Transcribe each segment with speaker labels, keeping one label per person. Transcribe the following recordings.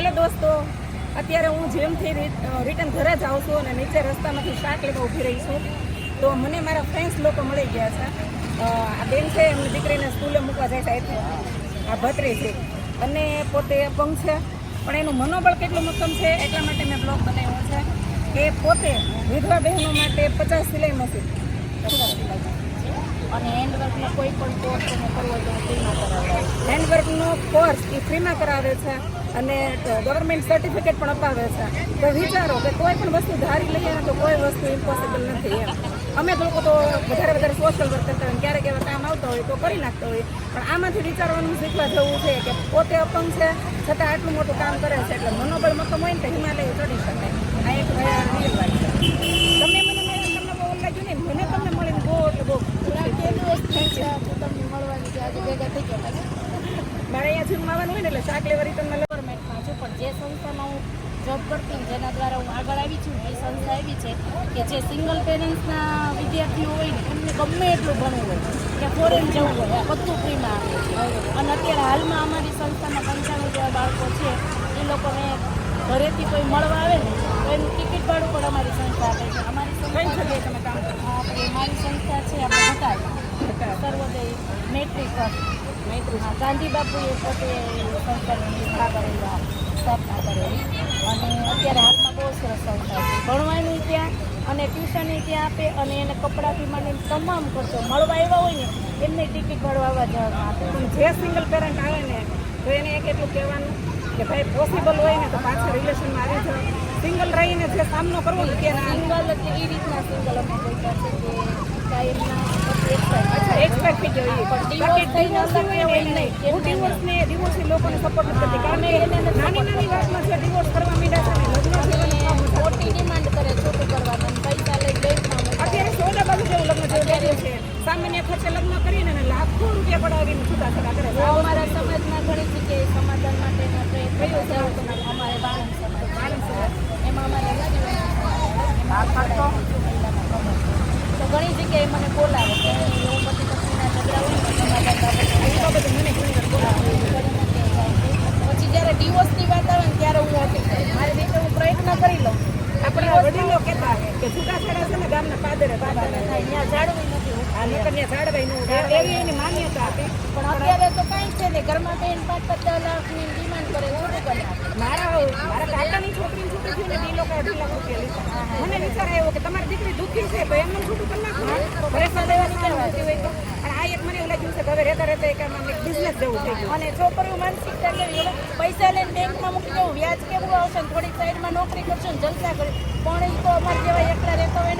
Speaker 1: Hello દોસ્તો, અત્યારે હું જેમથી રિટર્ન ઘરે જ આવું છું અને નીચે રસ્તામાંથી શાક લેવા ઊભી રહી છું, તો મને મારા ફ્રેન્ડ્સ લોકો મળી ગયા છે. આ બેન છે, એમની દીકરીને સ્કૂલે મૂકવા જાય છે. આ ભત્રી છે. અને પોતે અપંગ છે, પણ એનું મનોબળ કેટલું મક્કમ છે, એટલા માટે મેં બ્લોગ બનાવ્યો છે કે પોતે વિધવા બહેનો માટે પચાસ સિલાઈ મશીન.
Speaker 2: અને હેન્ડવર્કનો કોઈ પણ કોર્સ તમે કરવો હોય ફ્રીમાં કરાવડાવે
Speaker 1: હેન્ડવર્કનો કોર્સ એ ફ્રીમાં કરાવે છે અને ગવર્મેન્ટ સર્ટિફિકેટ પણ અપાવે છે. તો વિચારો કે કોઈ પણ વસ્તુ ધારી લઈએ ને તો કોઈ વસ્તુ ઇમ્પોસિબલ નથી એમ. અમે લોકો તો વધારે વધારે સોશિયલ વર્ક કરતા હોય ક્યારેક એવા કામ આવતા હોય તો કરી નાખતા હોય. પણ આમાંથી વિચારવાનું શીખવા જવું છે કે પોતે અપંગ છે, છતાં આટલું મોટું કામ કરે છે. એટલે મનોબળ મતમ હોય ને તો હિમાલય ચડી શકાય આ એક રિયલ વાત છે તમને મને મળ્યા તમને બહુ લાગ્યું ને મને તમને મળીને બહુ એટલે બહુ
Speaker 2: થોડા કેવું હોય થેન્ક યુ તો તમને મળવાની છે આજે ભેગા થઈ ગયા પછી
Speaker 1: મારે અહીંયા જન્માવાનું હોય ને એટલે શાક લેવા રિટર્ન
Speaker 2: ગવર્મેન્ટમાં છું પણ જે સંસ્થામાં હું જોબ કરતી જેના દ્વારા હું આગળ આવી છું એ સંસ્થા એવી છે કે જે સિંગલ પેરેન્ટ્સના વિદ્યાર્થીઓ હોય ને એમને ગમે એટલું ભણવું હોય કે ફોરેન જવું હોય આ બધું ફ્રીમાં આવે અને અત્યારે હાલમાં અમારી સંસ્થામાં પંચાણું જેવા બાળકો છે એ લોકોને ઘરેથી કોઈ મળવા આવે ને તો એનું ટિકિટ ભાડું પણ અમારી સંસ્થા આપે છે. અમારી સંસ્થા
Speaker 1: જગ્યાએ તમે
Speaker 2: આપણે મારી સંસ્થા છે આપણે ભટાર સર્વોદય મૈત્રી હા ગાંધી બાપુએ પોતે સંસ્થાની સ્થાપના સ્થાપના કરેલી અને અત્યારે હાલમાં બહુ સરસ સંસ્થા છે ભણવાનું ત્યાં અને ટ્યુશન ત્યાં આપે અને એને કપડાથી માંડીને તમામ ખર્ચો મળવા આવ્યા હોય ને એમને ટિકિટ મળવા જવાનું આપે
Speaker 1: જે સિંગલ પેરેન્ટ આવે ને તો એને એક એટલું કહેવાનું કે ભાઈ પોસિબલ હોય ને તો પાછા રિલેશનમાં આવી જાઓ સિંગલ રહીને જે સામનો કરવો કે
Speaker 2: સિંગલ એટલે એ રીતના સિંગલ અમે ગોઈતા છે કે
Speaker 1: અચ્છા એક્સપેક્ટ થઈ ગયો બાકી હોય એમ નહીં. હું લોકોને સપોર્ટ નથી કરતી. કારણ કે નાની નાની વાતમાં જે divorce કરવા માંડ્યા છે લગ્ન જીવન
Speaker 2: મોટી ડિમાન્ડ કરે છોટું કરવાનું પૈસા લઈ બેંકમાં
Speaker 1: અત્યારે સોદા બાજુ જેવું લગ્ન જેવું છે. સામાન્ય ખર્ચે લગ્ન કરીને લાખો રૂપિયા પડાવીને છૂટા છૂટા કરે છે.
Speaker 2: અમારા સમાજમાં ઘણી જગ્યાએ સમાધાન માટેના પ્રયત્ન થયા છે. અમારે બાળક સમાજ બાળક સમાજ એમાં અમારે એમાં મહિલાના ખબર. ઘણી જગ્યાએ મને બોલાવે કે
Speaker 1: મને બોલાવે.
Speaker 2: પછી જ્યારે ડિવોર્સની વાત આવે ને ત્યારે હું હતી મારી રીતે હું પ્રયત્ન કરી લઉં
Speaker 1: આપણે વડીલો કહેતા કે છૂટાછેડા છે ને ગામના પાદરે પાદરે થાય
Speaker 2: હું
Speaker 1: આ નકરને જાળવાઈનું એવી એની માન્યતા હતી
Speaker 2: પણ અત્યારે તો કાંઈ છે ને ઘરમાં બેન પાંચ પચાસ લાખની ડિમાન્ડ કરે છોટું કરે.
Speaker 1: મારા મારા કાકાની છોકરીને છૂટી થયું ને એ લોકો અઢી લાખ રૂપિયા લીધા. મને વિચાર આવ્યો કે તમારી દીકરી દુઃખી છે તો એમને છૂટું કરી નાખો. હોય તો? અને આ એક મને એવું લાગ્યું છે હવે રહેતા રહેતા એક બિઝનેસ જેવું થઈ ગયું.
Speaker 2: અને છોકરીઓ માનસિકતા કેવી પૈસા લઈને બેંકમાં મૂકી દઉં વ્યાજ કેવું આવશે ને થોડીક સાઈડમાં નોકરી કરશો ને જલસા કરી પણ એ તો અમારે જેવા એકલા રહેતા હોય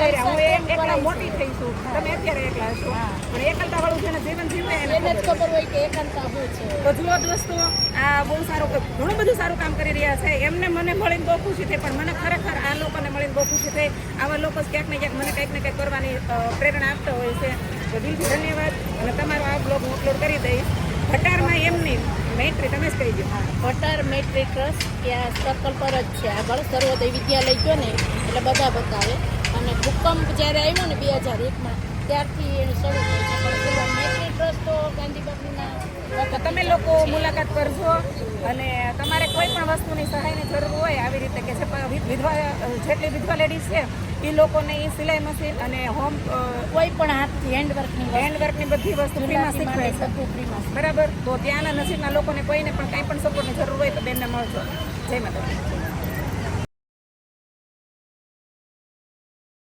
Speaker 1: રહ્યા હું. એક એકલા મોટી થઈ છું. તમે અત્યારે એકલા છો. પણ એકલતા વાળું જેને જીવન જીવે એને ખબર
Speaker 2: હોય. કે એકલતા હોય છે.
Speaker 1: તો જુઓ દોસ્તો આ બહુ સારું ઘણું બધું સારું કામ કરી રહ્યા છે. એમને મને મળીને બહુ ખુશી થઈ પણ મને ખરેખર આ લોકોને મળીને બહુ ખુશી થઈ. આવા લોકો ક્યાંક ને ક્યાંક મને કંઈક ને કંઈક કરવાની પ્રેરણા આપતા હોય છે. તો દિલથી ધન્યવાદ. અને તમારો આ બ્લોગ હું અપલોડ કરી દઈશ. ભટારમાં એમની મૈત્રી તમે જ કહી દો
Speaker 2: ભટાર મેટ્રિક ટ્રસ્ટ કે આ સર્કલ પર જ છે. આગળ સર્વોદય વિદ્યાલય ગયો ને એટલે બધા બતાવે. અને ભૂકંપ જ્યારે આવ્યો ને બે હજાર એકમાં ત્યારથી એનું શરૂ થયું છે. પણ ટ્રસ્ટ તો ગાંધી બાપુના
Speaker 1: તો તમે લોકો મુલાકાત કરજો અને તમારે કોઈ પણ વસ્તુની સહાયની જરૂર હોય આવી રીતે કે જે વિધવા જેટલી વિધવા લેડીઝ છે એ લોકોને એ સિલાઈ મશીન અને હોમ
Speaker 2: કોઈ પણ હાથથી હેન્ડવર્કની
Speaker 1: હેન્ડવર્કની બધી વસ્તુ ફ્રીમાં શીખવે છે
Speaker 2: ફ્રીમાં
Speaker 1: બરાબર? તો ત્યાંના નજીકના લોકોને કોઈને પણ કંઈ પણ સપોર્ટની જરૂર હોય તો બેનને મળજો. જય માતા